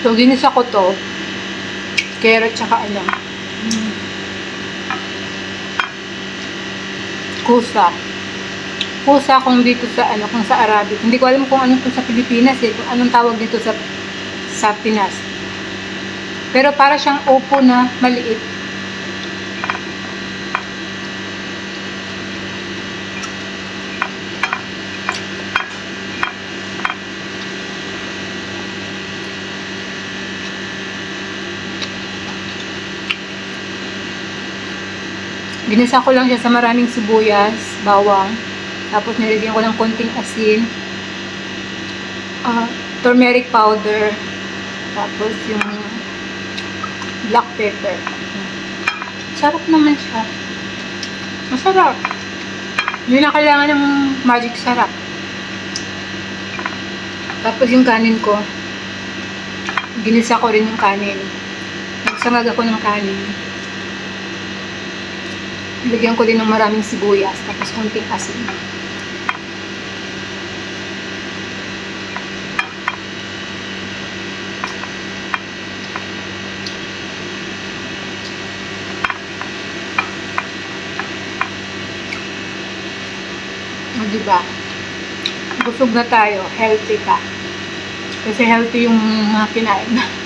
So, ginisa ko to. Carrot tsaka ano. mm, Kusa. Kusa kung dito sa ano, kung sa Arabic. Hindi ko alam kung ano to sa Pilipinas eh. Kung anong tawag dito sa sa Pinas. Pero para siyang opo na maliit. Ginisa ko lang siya sa maraming sibuyas, bawang. Tapos nilagyan ko ng konting asin. ah, turmeric powder. Tapos yung black pepper. Sarap naman siya. Masarap. Hindi na kailangan ng magic sarap. Tapos yung kanin ko, ginisa ko rin yung kanin. Nagsangag ako ng kanin. Lagyan ko din ng maraming sibuyas, tapos konting asin. O, diba? Busog na tayo. Healthy pa. Kasi healthy yung mga kinain.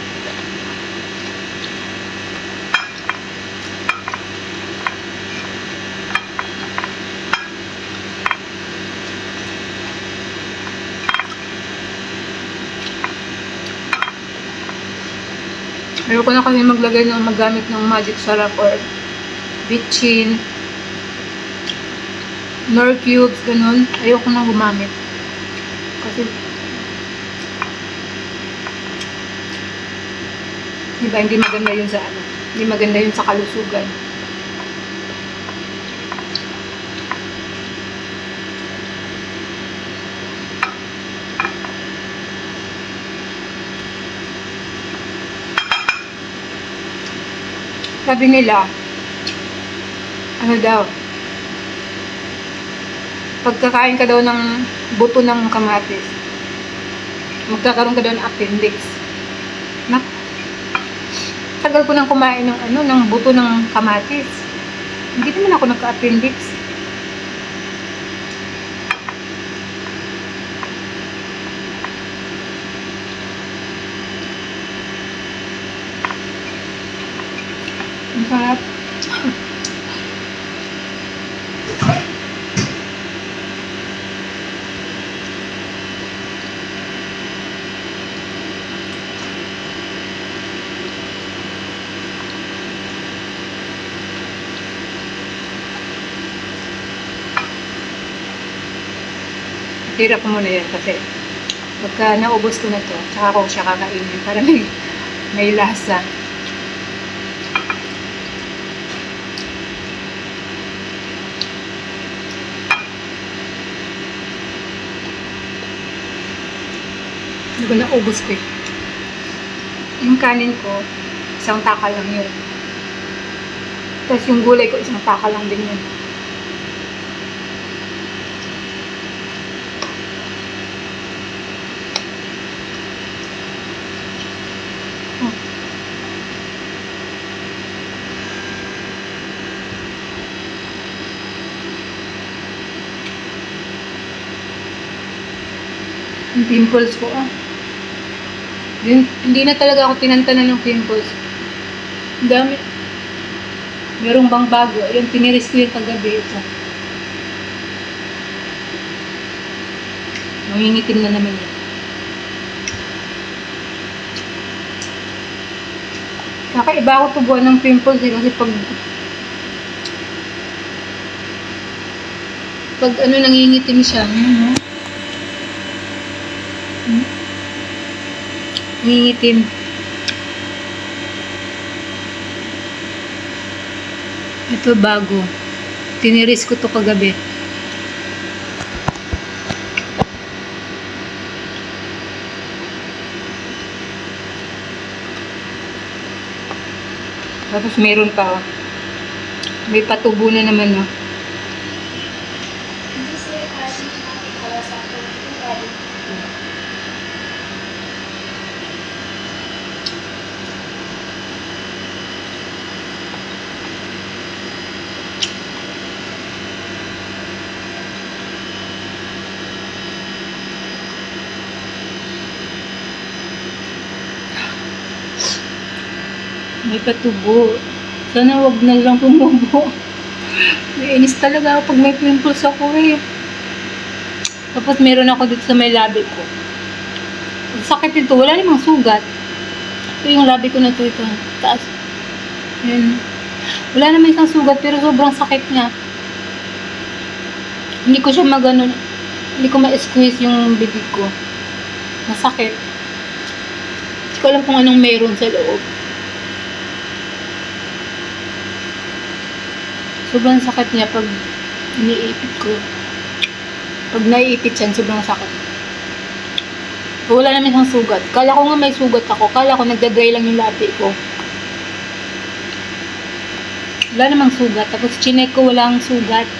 Ayoko na kasi maglagay ng magamit ng magic sarap or bitchin, nor cubes, ganun. Ayoko na gumamit. Kasi Diba, hindi maganda yun sa ano. Hindi maganda yun sa kalusugan. Sabi nila, ano daw, pagkakain ka daw ng buto ng kamatis, magkakaroon ka daw ng appendix. Nak, tagal ko nang kumain ng ano, ng buto ng kamatis. Hindi naman ako nagka-appendix. Ang sarap. Tira ko muna yan kasi pagka naubos ko na to, tsaka ko siya kakainin para may, may lasa. Ko naubos ko eh. Yung kanin ko, isang taka lang yun. Tapos yung gulay ko, isang taka lang din yun. Yung pimples ko, ah. Yun, hindi na talaga ako tinantanan ng pimples. Ang dami. Merong bang bago? Yung tiniris ko yung kagabi. Ito. Nangingitim na naman yun. Kakaiba ako tubuan ng pimples eh, kasi pag pag ano nangingitim siya. Mm -hmm. Nangingitim. Ito bago. Tiniris ko to kagabi. Tapos meron pa, oh. May patubo na naman, oh. May patubo. Sana wag na lang tumubo. Naiinis talaga ako pag may pimples ako eh. Tapos meron ako dito sa may labi ko. Sakit ito. Wala namang sugat. Ito yung labi ko na to. Ito. Taas. Yan. Wala naman isang sugat pero sobrang sakit niya. Hindi ko siya magano hindi ko ma-squeeze yung bibig ko. Masakit. Hindi ko alam kung anong meron sa loob. Sobrang sakit niya pag iniipit ko. Pag naiipit yan, sobrang sakit. Wala naman isang sugat. Kala ko nga may sugat ako. Kala ko nagda-dry lang yung labi ko. Wala namang sugat. Tapos chinek ko walang sugat.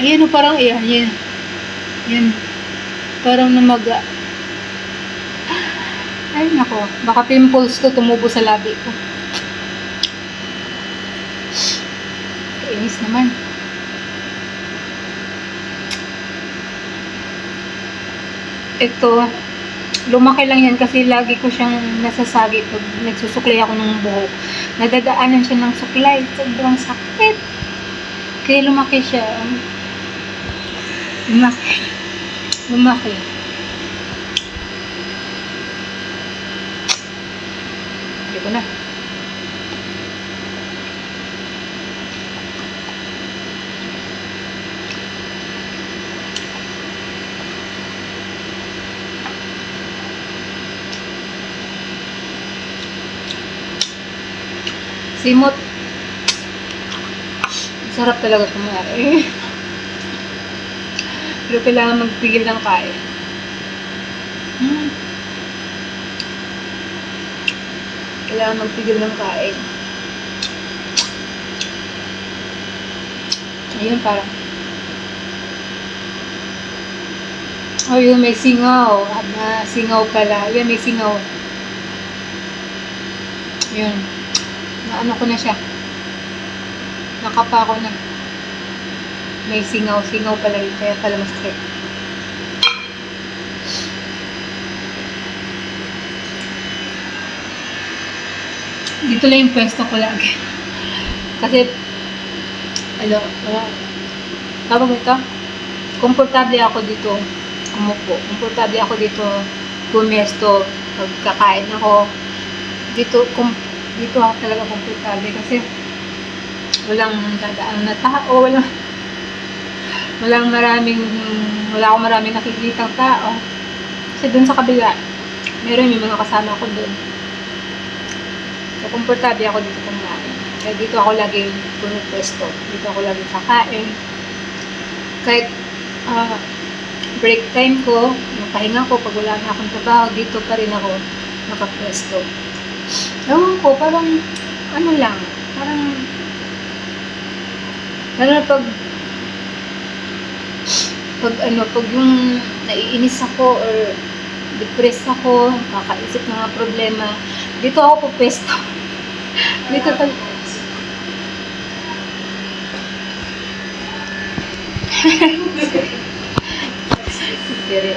Ayan o parang ayan. Yan. Yan. Parang namaga. Ay nako. Baka pimples to tumubo sa labi ko. Kainis naman. Ito, lumaki lang yan kasi lagi ko siyang nasasagi pag nagsusuklay ako ng buhok. Nadadaanan siya ng suklay. Sobrang sakit. Kaya lumaki siya. Lumaki. Lumaki. Hindi ko na. Simot. Sarap talaga kumain. Pero kailangan magpigil ng kain. Hmm. Kailangan magpigil ng kain. Ayun, parang. Oh, yun, may singaw. Aba, singaw pala. Yan, may singaw. Yun. Naano ko na siya. Nakapa ko na. May singaw. Singaw pala yun. Kaya pala masakit. Dito lang yung pwesto ko lagi. Kasi, ano, wala. Tawag ito? Komportable ako dito. Umupo. Komportable ako dito. Pumesto. Pagkakain ako. Dito, dito ako talaga komportable kasi walang dadaan na tao, walang walang maraming wala akong maraming nakikitang tao. Kasi dun sa kabila, meron yung mga kasama ko dun. So, komportable ako dito kumain. Kaya dito ako laging pumipwesto. Dito ako laging kakain. Kahit ah, break time ko, yung pahinga ko, pag wala na akong trabaho, dito pa rin ako nakapwesto. Ewan ko, parang, ano lang, parang, lalo pag, pag ano, pag yung naiinis ako or depressed ako, kakaisip ng mga problema, dito ako pupesto. dito pag, Siri.